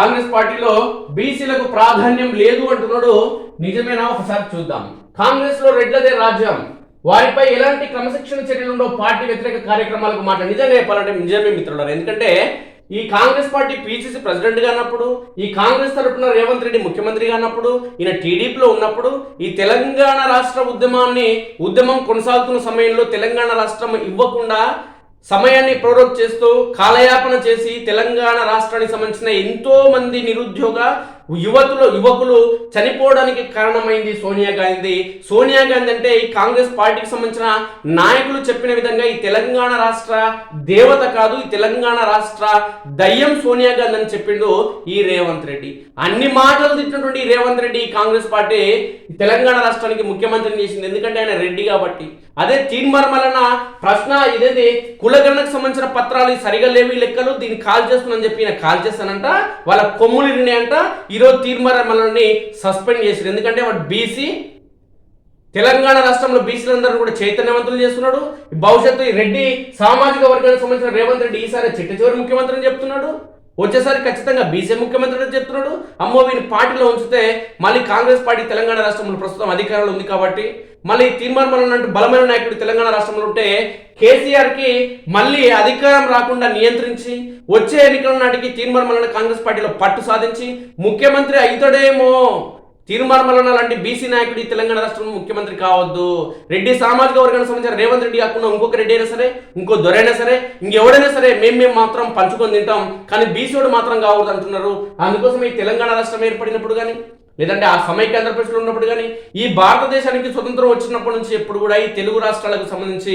కాంగ్రెస్ పార్టీలో బీసీలకు ప్రాధాన్యం లేదు అంటున్నాడు. నిజమేనా? ఒకసారి చూద్దాం. కాంగ్రెస్లో రెడ్లదే రాజ్యం. వారిపై ఎలాంటి క్రమశిక్షణ చర్యలు ఉండవు పార్టీ వ్యతిరేక కార్యక్రమాలకు మాట నిజంగా చెప్పాలంటే నిజమే మిత్రులారు. ఎందుకంటే ఈ కాంగ్రెస్ పార్టీ పీసీసీ ప్రెసిడెంట్గా ఈ కాంగ్రెస్ తరపున రేవంత్ రెడ్డి ముఖ్యమంత్రిగా కానప్పుడు ఈయన టీడీపీలో ఉన్నప్పుడు ఈ తెలంగాణ రాష్ట్ర ఉద్యమాన్ని ఉద్యమం కొనసాగుతున్న సమయంలో తెలంగాణ రాష్ట్రం ఇవ్వకుండా సమయాన్ని ప్రోరోక్ చేస్తూ కాలయాపన చేసి తెలంగాణ రాష్ట్రానికి సంబంధించిన ఎంతో మంది నిరుద్యోగ యువతులు యువకులు చనిపోవడానికి కారణమైంది సోనియా గాంధీ. సోనియా గాంధీ అంటే ఈ కాంగ్రెస్ పార్టీకి సంబంధించిన నాయకులు చెప్పిన విధంగా ఈ తెలంగాణ రాష్ట్ర దేవత కాదు ఈ తెలంగాణ రాష్ట్ర దయ్యం సోనియా గాంధీ అని చెప్పిండు ఈ రేవంత్ రెడ్డి. అన్ని మాటలు తిట్టినటువంటి రేవంత్ రెడ్డి ఈ కాంగ్రెస్ పార్టీ తెలంగాణ రాష్ట్రానికి ముఖ్యమంత్రిని చేసింది. ఎందుకంటే ఆయన రెడ్డి కాబట్టి. అదే తీన్మర్మలన ప్రశ్న ఇదేది? కులగణకు సంబంధించిన పత్రాలు సరిగా లేవు లెక్కలు. దీన్ని కాల్ చేస్తున్నానని చెప్పి కాల్ చేస్తానంట. వాళ్ళ కొమ్ములు ఇరినాయంట ఈరోజు తీర్మానమలని సస్పెండ్ చేశారు. ఎందుకంటే వాడు బీసీ తెలంగాణ రాష్ట్రంలో బీసీలందరూ కూడా చైతన్యవంతులు చేస్తున్నాడు. భవిష్యత్తు రెడ్డి సామాజిక వర్గానికి సంబంధించిన రేవంత్ రెడ్డి ఈసారి చిట్ట చివరి ముఖ్యమంత్రి అని చెప్తున్నాడు. వచ్చేసారి ఖచ్చితంగా బీసీ ముఖ్యమంత్రి చెప్తున్నాడు? అమ్మో వీని పార్టీలో ఉంచితే మళ్ళీ కాంగ్రెస్ పార్టీ తెలంగాణ రాష్ట్రంలో ప్రస్తుతం అధికారంలో ఉంది కాబట్టి మళ్ళీ తీర్మానం అంటూ బలమైన నాయకుడు తెలంగాణ రాష్ట్రంలో ఉంటే కేసీఆర్కి మళ్ళీ అధికారం రాకుండా నియంత్రించి వచ్చే ఎన్నికల నాటికి తీర్మానం కాంగ్రెస్ పార్టీలో పట్టు సాధించి ముఖ్యమంత్రి అవుతాడేమో. తీర్మార్మలో లాంటి బీసీ నాయకుడు ఈ తెలంగాణ రాష్ట్రంలో ముఖ్యమంత్రి కావద్దు. రెడ్డి సామాజిక వర్గానికి సంబంధించిన రేవంత్ రెడ్డి కాకుండా ఇంకొక రెడ్డి అయినా సరే ఇంకో దొరైనా సరే ఇంకెవడైనా సరే మేము మేము మాత్రం పంచుకొని తింటాం. కానీ బీసీడు మాత్రం కావద్దు అంటున్నారు. అందుకోసం ఈ తెలంగాణ రాష్ట్రం ఏర్పడినప్పుడు కానీ లేదంటే ఆ సమైక్య ఆంధ్రప్రదేశ్లో ఉన్నప్పుడు కానీ ఈ భారతదేశానికి స్వతంత్రం వచ్చినప్పటి నుంచి ఎప్పుడు కూడా ఈ తెలుగు రాష్ట్రాలకు సంబంధించి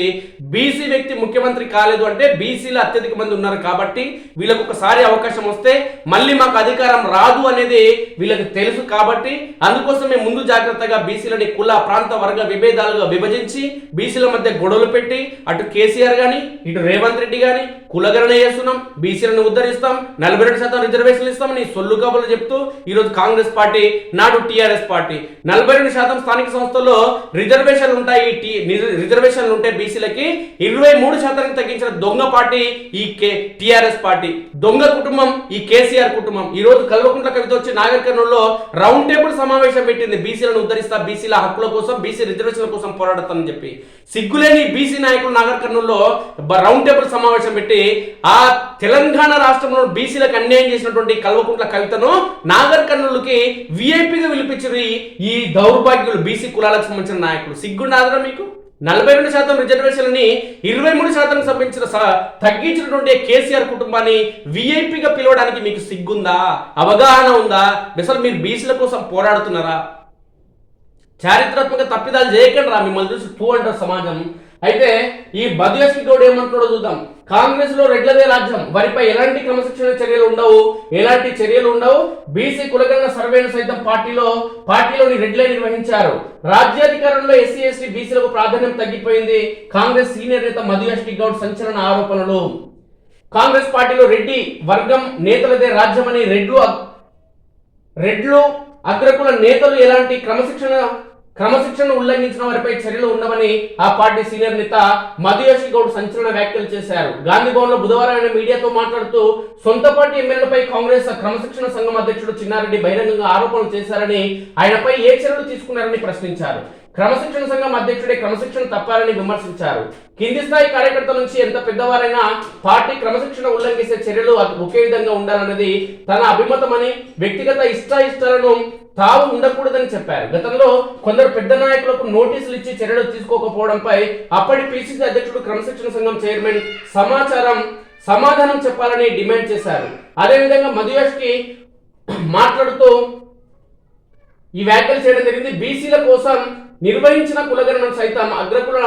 బీసీ వ్యక్తి ముఖ్యమంత్రి కాలేదు అంటే బీసీలు అత్యధిక మంది ఉన్నారు కాబట్టి వీళ్ళకు ఒకసారి అవకాశం వస్తే మళ్ళీ మాకు అధికారం రాదు అనేది వీళ్ళకి తెలుసు కాబట్టి అందుకోసమే ముందు జాగ్రత్తగా బీసీలని కుల ప్రాంత వర్గ విభేదాలుగా విభజించి బీసీల మధ్య గొడవలు పెట్టి అటు కేసీఆర్ కానీ ఇటు రేవంత్ రెడ్డి కానీ కులగణన చేస్తున్నాం బీసీలను ఉద్ధరిస్తాం నలభై రెండు శాతం రిజర్వేషన్లు ఇస్తామని సొల్లు కబుర్లు చెప్తూ ఈరోజు కాంగ్రెస్ పార్టీ నాడు టీఆర్ఎస్ పార్టీ. నలభై రెండు శాతం స్థానిక సంస్థల్లో రిజర్వేషన్లు ఉంటాయి. రిజర్వేషన్లు ఉంటాయి బీసీలకి ఇరవై మూడు శాతానికి తగ్గించిన దొంగ పార్టీ ఈ కే టీఆర్ఎస్ పార్టీ. దొంగ కుటుంబం ఈ కేసీఆర్ కుటుంబం. ఈ రోజు కల్వకుంట్ల కవిత వచ్చి నాగర్ రౌండ్ టేబుల్ సమావేశం పెట్టింది. బీసీలను ఉద్ధరిస్తా బీసీల హక్కుల కోసం బీసీ రిజర్వేషన్ల కోసం పోరాడతానని చెప్పి. సిగ్గులేని బీసీ నాయకులు నాగర్ రౌండ్ టేబుల్ సమావేశం పెట్టి ఆ తెలంగాణ రాష్ట్రంలో బీసీలకు అన్యాయం చేసినటువంటి కల్వకుంట్ల కవితను నాగర్ కర్నూలుకి విఐపిగా పిలిపించింది ఈ- దౌర్భాగ్యులు బీసీ కులాలకు సంబంధించిన నాయకులు. సిగ్గుండాదరా మీకు? నలభై రెండు శాతం రిజర్వేషన్లని ఇరవై మూడు శాతం సంబంధించిన స- తగ్గించినటువంటి కేసీఆర్ కుటుంబాన్ని విఐపిగా పిలవడానికి మీకు సిగ్గుందా? అవగాహన ఉందా? అసలు మీరు బీసీల కోసం పోరాడుతున్నారా? చారిత్రాత్మక తప్పిదాలు చేయకండి రా మిమ్మల్ని చూసి టూ అంటారు సమాజం. అయితే ఈ బదిలక్ష్మి గౌడ్ ఏమంటాడో చూద్దాం. కాంగ్రెస్లో రెగ్యులర్ రాజ్యం. వారిపై ఎలాంటి క్రమశిక్షణ చర్యలు ఉండవు? ఎలాంటి చర్యలు ఉండవు? బీసీ కులగన్న సర్వేను సైతం పార్టీలో పార్టీలోని రెడ్లే నిర్వహించారు. రాజ్యాధికారంలో ఎస్సీ ఎస్టీ బీసీలకు ప్రాధాన్యం తగ్గిపోయింది. కాంగ్రెస్ సీనియర్ నేత మధుయాష్టి గౌడ్ సంచలన ఆరోపణలు. కాంగ్రెస్ పార్టీలో రెడ్డి వర్గం నేతలదే రాజ్యమని రెడ్లు రెడ్లు అగ్రకుల నేతలు ఎలాంటి క్రమశిక్షణ క్రమశిక్షణ ఉల్లంఘించిన వారిపై చర్యలు ఉండవని ఆ పార్టీ సీనియర్ నేత మధుయోషి గౌడ్ సంచలన వ్యాఖ్యలు చేశారు. గాంధీ భవన్లో బుధవారం ఆయన మీడియాతో మాట్లాడుతూ సొంత పార్టీ ఎమ్మెల్యేలపై కాంగ్రెస్ క్రమశిక్షణ సంఘం అధ్యక్షుడు చిన్నారెడ్డి బహిరంగంగా ఆరోపణలు చేశారని ఆయనపై ఏ చర్యలు తీసుకున్నారని ప్రశ్నించారు. క్రమశిక్షణ సంఘం అధ్యక్షుడే క్రమశిక్షణ తప్పారని విమర్శించారు. కింది స్థాయి కార్యకర్త నుంచి ఎంత పెద్దవారైనా పార్టీ క్రమశిక్షణ ఉల్లంఘించే చర్యలు ఒకే విధంగా ఉండాలన్నది తన అభిమతమని వ్యక్తిగత ఇష్టాయిష్టాలను తావు ఉండకూడదని చెప్పారు. గతంలో కొందరు పెద్ద నాయకులకు నోటీసులు ఇచ్చి చర్యలు తీసుకోకపోవడంపై అప్పటి పిసిసి అధ్యక్షుడు క్రమశిక్షణ సంఘం చైర్మన్ సమాచారం సమాధానం చెప్పాలని డిమాండ్ చేశారు. అదేవిధంగా మధుయాష్కి మాట్లాడుతూ ఈ వ్యాఖ్యలు చేయడం జరిగింది. బీసీల కోసం నిర్వహించిన కులగణను సైతం అగ్రకుల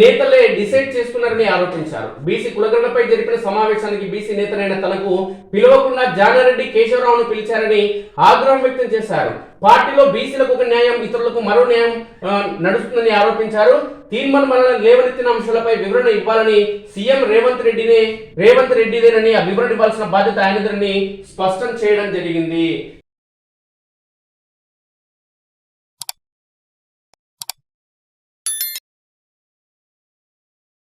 నేతలే డిసైడ్ చేస్తున్నారని ఆరోపించారు. బీసీ కులగణనపై జరిపిన సమావేశానికి బీసీ నేతలైన తనకు పిలవకుండా జానారెడ్డి కేశవరావును పిలిచారని ఆగ్రహం వ్యక్తం చేశారు. పార్టీలో బీసీలకు ఒక న్యాయం ఇతరులకు మరో న్యాయం నడుస్తుందని ఆరోపించారు. తీర్మానం లేవనెత్తిన అంశాలపై వివరణ ఇవ్వాలని సీఎం రేవంత్ రెడ్డినే రేవంత్ రెడ్డిదేనని ఆ వివరణ ఇవ్వాల్సిన బాధ్యత ఆయనదని స్పష్టం చేయడం జరిగింది.